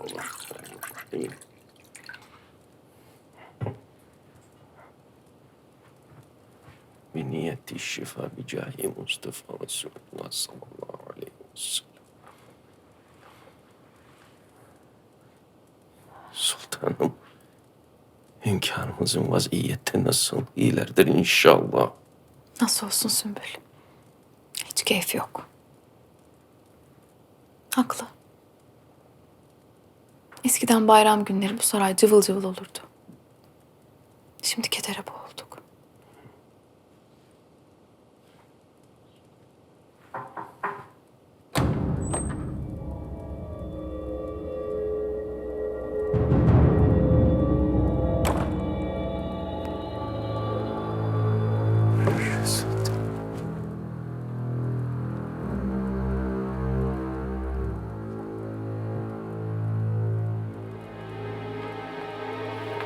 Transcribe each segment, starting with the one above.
olur. Değil mi? Ve niyeti şifa bi cahi Mustafa Resulullah sallallahu aleyhi ve sellem. Sultanım, hünkârımızın vaziyette nasıl iyilerdir inşallah. Nasıl olsun Sümbül? Hiç keyif yok. Haklı. Eskiden bayram günleri bu saray cıvıl cıvıl olurdu. Şimdi kedere boğulduk.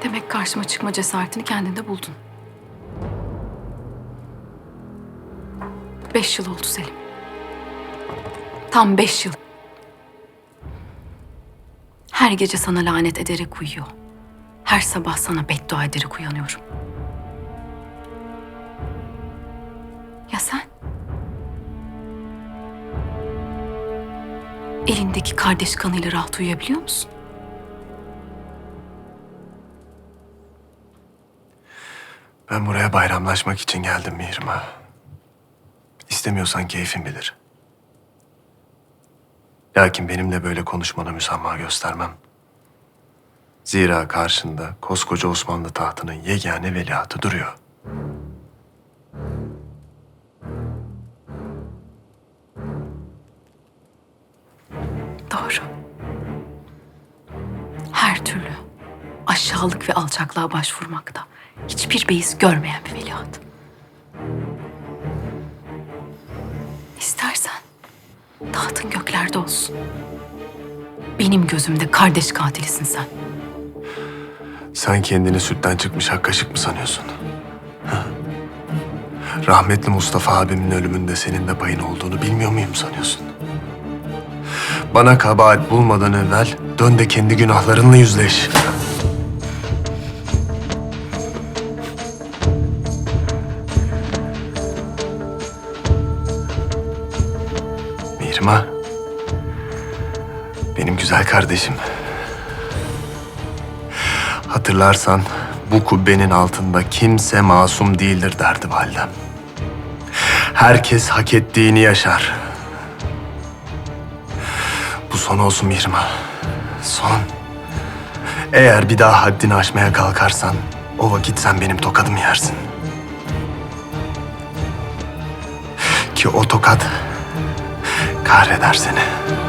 Demek karşıma çıkma cesaretini kendinde buldun. Beş yıl oldu Selim. Tam beş yıl. Her gece sana lanet ederek uyuyor. Her sabah sana beddua ederek uyanıyorum. Ya sen? Elindeki kardeş kanıyla rahat uyuyabiliyor musun? Ben buraya bayramlaşmak için geldim Mihrim'a. İstemiyorsan keyfin bilir. Lakin benimle böyle konuşmana müsamaha göstermem. Zira karşında koskoca Osmanlı tahtının yegane veliahtı duruyor. Aşağılık ve alçaklığa başvurmakta hiçbir beis görmeyen bir veliaht. İstersen tahtın göklerde olsun. Benim gözümde kardeş katilisin sen. Sen kendini sütten çıkmış ak kaşık mı sanıyorsun? Rahmetli Mustafa abimin ölümünde senin de payın olduğunu bilmiyor muyum sanıyorsun? Bana kabahat bulmadan evvel dön de kendi günahlarınla yüzleş. Mirma. Benim güzel kardeşim. Hatırlarsan bu kubbenin altında kimse masum değildir derdi validem. Herkes hak ettiğini yaşar. Bu son olsun Mirma. Son. Eğer bir daha haddini aşmaya kalkarsan o vakit sen benim tokadımı yersin. Ki o tokat kahreder seni.